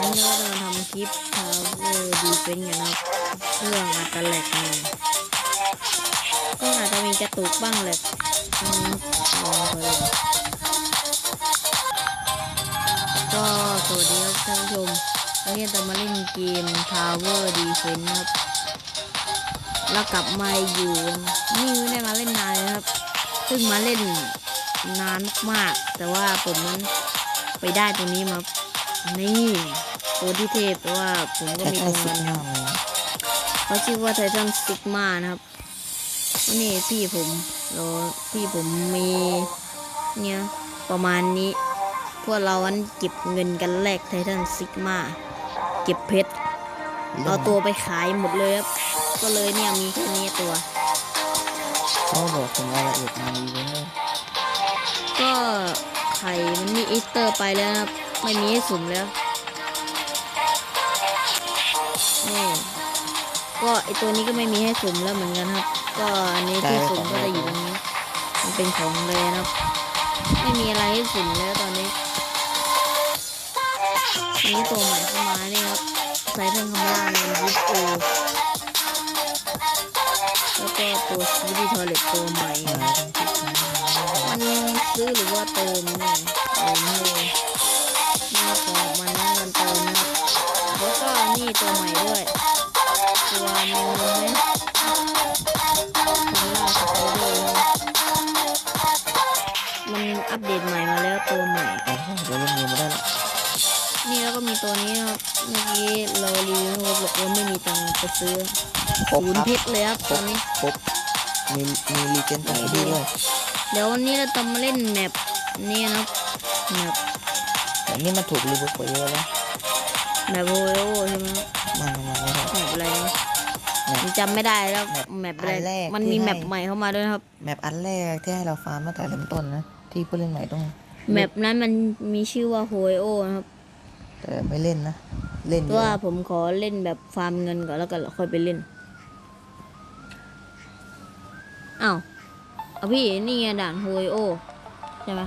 วันนี้เราจะมาทำคลิป Power Defense กันครับเรื่องอาจจะแลกหน่ยก็อาจจะมีกระตุกบ้างแหละลองไปก็สวัสดีครับท่านผู้ชมวันนี้จะมาเล่นเกม Tower Defense ครับ แล้วกลับมาอยู่นี่ไม่ได้มาเล่นนานนะครับเพิ่งมาเล่นนานมากๆแต่ว่าผมนั้นไปได้ตรงนี้มา นี่ ตัวที่เทพแต่ว่าผมก็แต่มีใช้ตรงสินั้บนห้าเลยเขาชื่อว่าไททันซิกมานะครับนี่พี่ผมเราพี่ผมมีเนี่ยประมาณนี้ พวกเราอันเก็บเงินกันแลกไททันซิกมาเก็บเพชรเอาตัวไปขายหมดเลยครับ ก็เลยเนี่ยมีแค่นี้ตัวเขาบอกถึงรายละเอียดในอีเวนต์ด้วยก็ไข่มันมีอีสเตอร์ไปแล้วนะครับไม่มีให้สุ่มแล้ว นี่ก็ไอตัวนี้ก็ไม่มีให้สุ่มแล้วเหมือนกันครับ ก็อันนี้ที่สุ่มก็จะอยู่ตรงนี้ มันเป็นของเลยนะครับ ไม่มีอะไรให้สุ่มแล้วตอนนี้อันนี้ตัวใหม่เข้ามานี่ครับไซเทิลคำล่าในยิปโอแล้วก็ตัวซีดีทอเล็ตตัวใหม่มันซื้อหรือว่าเติมเนี่ยเติมเลยนี่ก็มันนั่งกันเติมนะครับแล้วก็ นี่ตัวใหม่ด้วย ตัวเมนูไหมมันล่าสไปเดอร์นะครับมันอัปเดตใหม่มาแล้วตัวใหม่แต่เดี๋ยวเล่นเกมไม่ได้หรอกนี่แล้วก็มีตัวนี้นะครับเมื่อกี้เรารีวิวบอกว่าไม่มีตังค์ไปซื้อครบศูนครัย์บพิษเลยครับตอนนี้ครบมีมีรีเจนต่างที่ด้วยเดี๋ยววันนี้เราจะมาเล่นแมปนี่นะครับแมปแต่นี่มันถูกรีบุกไปเยอะแล้ว แมปโฮโลใช่ไหมครับมันมันไม่ได้แมปอะไรนะแมปผมจำไม่ได้แล้วแมปแมปอะไรอันแรกมันที่มีให้ แมปใหม่เข้ามาด้วยนะครับ แมปอันแรกที่ให้เราฟาร์มตั้งแต่เริ่มต้นนะ ที่ผู้เล่นใหม่ต้องแมปนั้นมันมีชื่อว่าโฮโอนะครับแต่ไม่เล่นนะ เล่นเพเยราะว่าอะผมขอเล่นแบบฟาร์มเงินก่อนแล้วก็ค่อยไปเล่นอ้าวเอาพี่นี่ไงด่านโฮโอใช่ไหม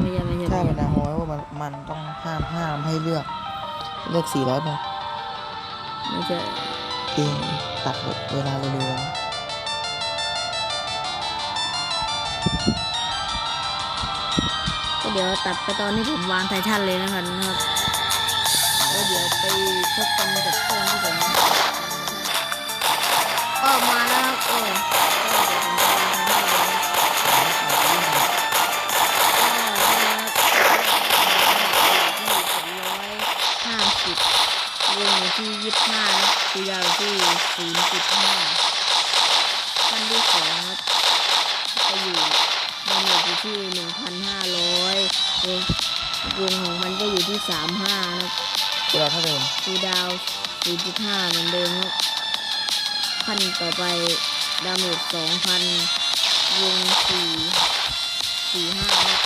ไม่ใช่ไม่ใช่ถ้าไม่เป็นใช่ดาโฮว่ามันมันต้องห้ามห้ามให้เลือก เลือกสี่ร้อยบาทไม่ใช่เองตัดเวลาเร็วๆก็เดี๋ยวตัดไปตอนที่ผมวางไททันเลยนะครับนะครับแล้วเดี๋ยวไปพบกันกับเพื่อนที่ผมออกมาแล้วครับโอ้ย วงอยู่ที่ยี่สิบห้าตัวยาวที่ศูนย์จุดห้าขั้นที่สองครับจะอยู่ดาเมจอยู่ที่หนึ่งพันห้าร้อยวงวงของมันก็อยู่ที่สามห้านะครับเวลาเท่าเดิมคูดาวศูนย์จุดห้าเหมือนเดิมครับขั้นต่อไปดาเมจสองพันวงสี่สี่ห้าครับ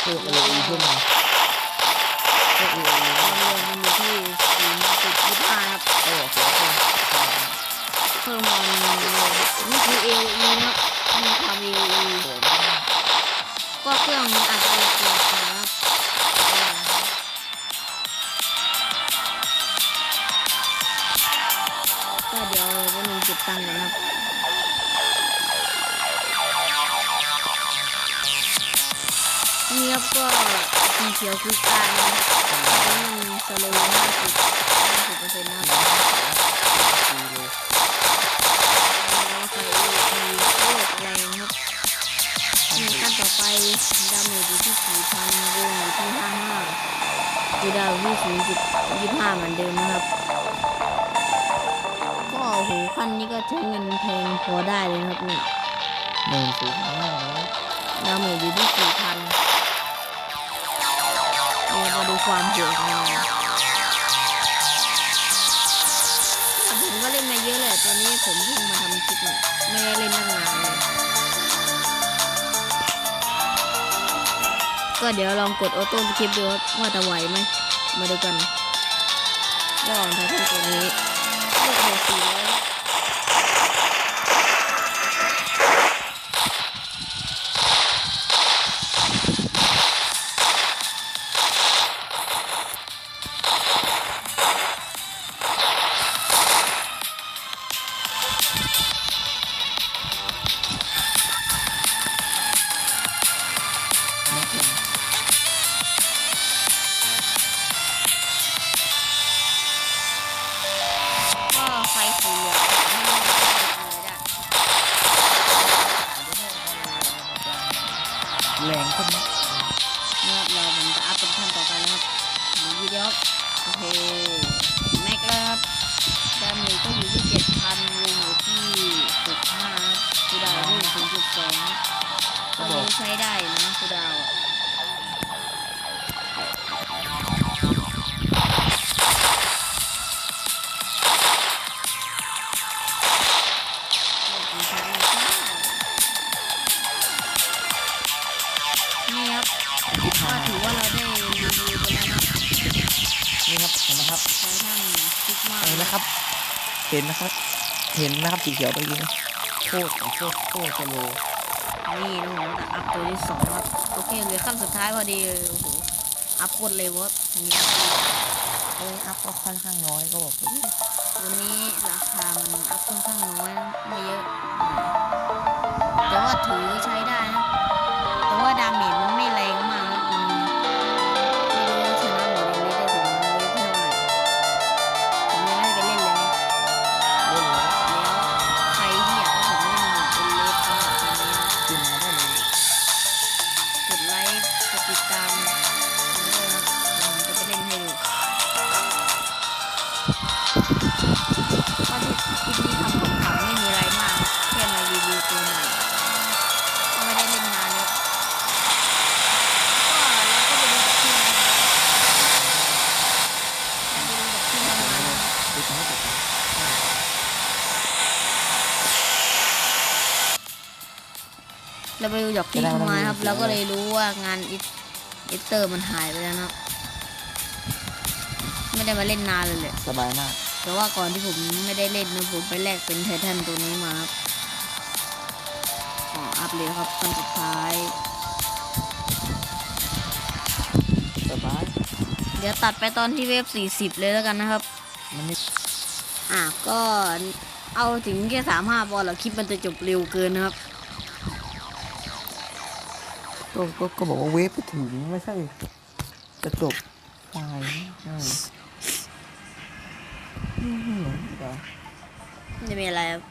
เพิ่มเอลีขึ้นมาเพิ่มเอลีควา มเร็วมันอยู่ที่ศูนย์จุดยี่สิบห้าครับเออเสียเพิ่มเพิ่มความเร็วนี่คือ AOE นะครับนี่ความ AOE สวยมากก็เครื่องมันอาจจะแหลกๆนะครับก็เดี๋ยวก็มีเก็บตังค์กันนะครับนี่ครับก็ สีเขียวคือการแล้วมันสโลว์ห้าสิบห้าสิบเปอร์เซ็นต์นะครับดีเลยเราใส่อีโคตรแรงครับนี่ขั้นต่อไปดาเมจอยู่ที่สี่พันวงอยู่ที่ห้าห้าคือดาวที่ศูนย์จุดยี่ห้าเหมือนเดิมนะครับ ก็โอ้โหขั้นนี้ก็ใช้เงินแพงพอได้เลยครับเนี่ยหนึ่งศูนย์ห้าดาเมจอยู่ที่สี่พัน มาดูความโหดของมันผมก็เล่นมาเยอะแหละตอนนี้ผมเพิ่งมาทำคลิปเนี่ยไม่ได้เล่นตั้งนานเลยก็เดี๋ยวลองกดออโต้สคริปต์ดูครับว่าจะไหวไหมมาดูกันว่าของไท แรงคนนี้นะครับเราจะอัพเป็นขั้นต่อไปนะครับดูวิดีโอโอเคแม็กแล้วครับดาเมจก็อยู่ที่เจ็ดพันวงอยู่ที่สิบห้าครับคูดาวที่ศูนย์จุดสองก็ใช้ได้นะคูดาว ห็นนะครับ เห็นนะครับสีเขียวไปยิงโคตรโคตรโคตรจะโลนี่นะผมจะอัพตัวที่สองครับโอเคเหลือขั้นสุดท้ายพอดีโอ้โหอัพกดเลยวะนี่เอ้ยอัพก็ค่อนข้างน้อยก็บอกเลยตัวนี้ราคามันอัพค่อนข้างน้อยไม่เยอะแต่ว่าถือใช้ได้นะแต่ว่าดาเมจมัน ไปดูจากที่เข้ามาครับเราก็เลยรู้ว่างานอิตเตอร์มันหายไปแล้วนะครับ ไม่ได้มาเล่นนานเลยแหละสบายมาก แต่ว่าก่อนที่ผมไม่ได้เล่นนะผมไปแลกเป็นไททันตัวนี้มาครับอ๋ออัพเลยครับขั้นสุดท้ายสบายเดี๋ยวตัดไปตอนที่เวฟ40 เลยแล้วกันนะครับมันไม่อะก็เอาถึงแค่สามห้าบอลแล้วคลิปมันจะจบเร็วเกินนะครับ ก็ก็ก็บอกว่าเวฟไปถึงไม่ใช่จะจบตายใช่อืมเดี๋ยวจะมีอะไรครับ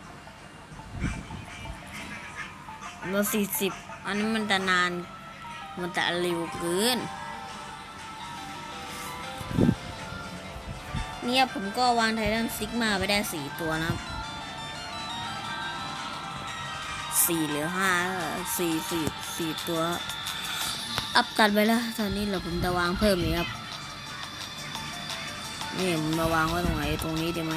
เบอร์สี่สิบอันนี้มันจะนาน มันจะเร็วเกินเนี่ยผมก็วางไททันซิกมาไปได้สี่ตัวนะครับ สี่หรือห้าสี่สี่สี่ตัว อัพตันไปแล้ว ตอนนี้เราผมจะวางเพิ่มอีกครับ นี่ผมมาวางไว้ตรงไหนตรงนี้ดีไหม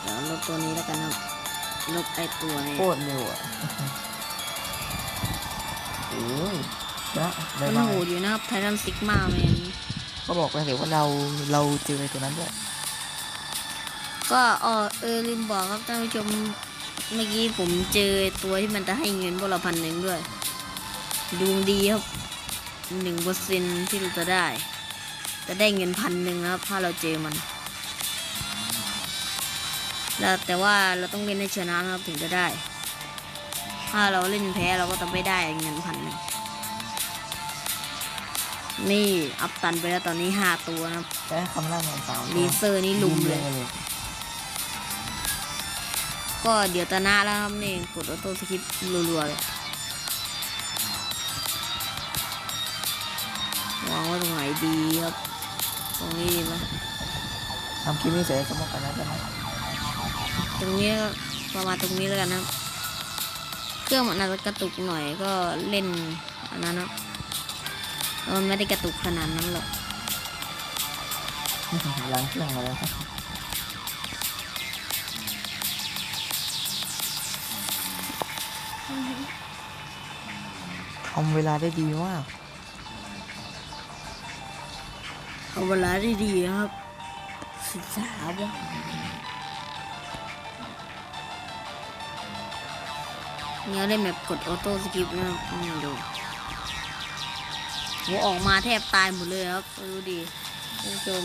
เดี๋ยวลบตัวนี้แล้วกันครับ ลบไอตัวนี้โคตรเร็วอะโอ้ยนะได้มันมาโหดอยู่นะครับไททันซิกมาแมนก็บอกไปเลยว่าเราเราเจอไอ้ตัวนั้นด้วยก็เออเออลืมบอกครับท่านผู้ชม เมื่อกี้ผมเจอตัวที่มันจะให้เงินพวกเราพันหนึ่งด้วย ดวงดีครับหนึ่งเปอร์เซ็นที่เราจะได้ จะได้เงินพันหนึ่งนะครับ ถ้าเราเจอมันแล้วแต่ว่าเราต้องเล่นให้ชนะนะครับถึงจะได้ ถ้าเราเล่นแพ้เราก็จะไม่ได้เงินพันหนึ่งนี่อัพตันไปแล้วตอนนี้ห้าตัวนะครับใช้คำล่าของสาวเลเซอร์นี่ลุมเลยเลย ก็เดี๋ยวตะหนาแล้วครับนี่กดออโต้สคริปต์รัวๆเลยวางไว้ตรงไหนดีครับ ตรงนี้ดีไหมทำคลิปนี้เสร็จก็มากันแล้วกันนะตรงนี้ก็ประมาณตรงนี้แล้วกันนะครับเครื่องมันอาจจะกระตุกหน่อยก็เล่นอันนั้นนะแต่มันไม่ได้กระตุกขนาดนั้นหรอกล้างเครื่องมาแล้วครับ ทำเวลาได้ดีมากเอาเวลาได้ดีครับศึกษาว่าเนี่ยเล่นแบบกดออโต้สคริปนะครับนี่ดูหัวออกมาแทบตายหมดเลยครับดูดิท่านผู้ชม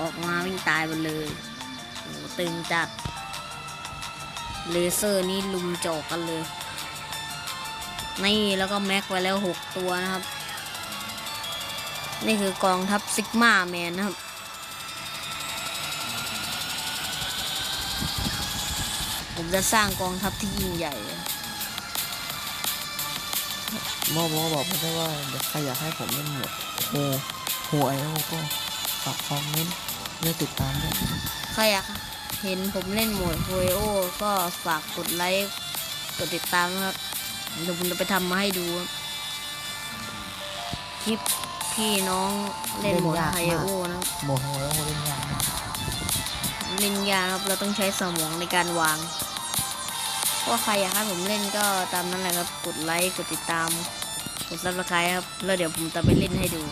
ออกมาวิ่งตายหมดเลยโหตึงจัด เลเซอร์นี่ลุมโจกกันเลย นี่แล้วก็แม็กไว้แล้วหกตัวนะครับ นี่คือกองทัพซิกมาแมนนะครับ ผมจะสร้างกองทัพที่ยิ่งใหญ่เลยมอบบอกไม่ได้ว่าเดี๋ยวใครอยากให้ผมเล่นหมดโอ้โหไอ้โอ้ก็ฝากคอมเมนต์เพื่อติดตามด้วยใครอยากเห็นผมเล่นโหมดโฮโอก็ฝากกดไลค์กดติดตามนะครับ เดี๋ยวผมจะไปทำมาให้ดูคลิปพี่น้องเล่นโหมดไฮโอนะครับโมโหแล้วโมเล่นยากเล่นยากครับเราต้องใช้สมองในการวางว่าใครอยากให้ผมเล่นก็ตามนั้นแหละครับ กดไลค์ กดติดตาม กดซับสไครต์ครับ แล้วเดี๋ยวผมจะไปเล่นให้ดู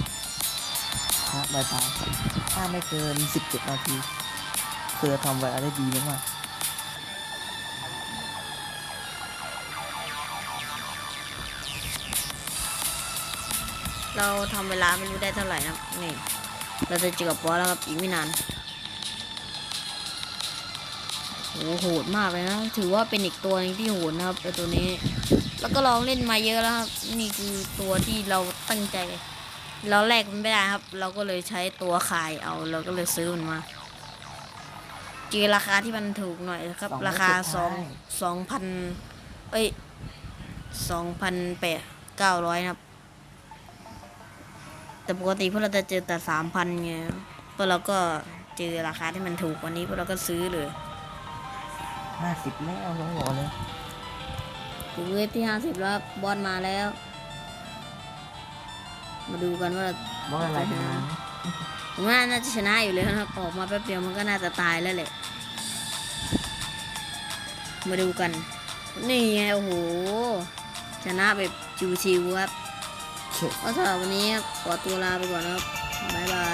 นะบายบายถ้าไม่เกิน 17 นาทีคือทำไว้อะไรดีมาก เราทำเวลาไม่รู้ได้เท่าไหร่นะครับนี่เราจะเจอกับบอสแล้วครับอีกไม่นานโหโหดมากเลยนะ ถือว่าเป็นอีกตัวหนึงที่โหดนะครับไอตัวนี้ แล้วก็ลองเล่นมาเยอะแล้วครับ นี่คือตัวที่เราตั้งใจ เราแลกมันไม่ได้ครับ เราก็เลยใช้ตัวขายเอา เราก็เลยซื้อมันมาเจอราคาที่มันถูกหน่อยนะครับสองราคาร้อยสุดสองท้ายสองพันเอ้ยสองพันแปดเก้าร้อยนะครับ แต่ปกติพวกเราจะเจอแต่สามพันไงพวกเราก็เจอราคาที่มันถูกกว่านี้พวกเราก็ซื้อเลยห้าสิบแล้วต้องบอกเลยถึงเวฟที่ห้าสิบแล้วครับบอลมาแล้ว มาดูกันว่าว่าอะไรกันนะผมว่าน่าจะชนะอยู่เลยนะครับออกมาแป๊บเดียวมันก็น่าจะตายแล้วแหละ มาดูกัน นี่ไงโอ้โห ชนะแบบชิวๆครับเช็ด ก็สำหรับวันนี้ขอตัวลาไปก่อนนะครับบ๊ายบาย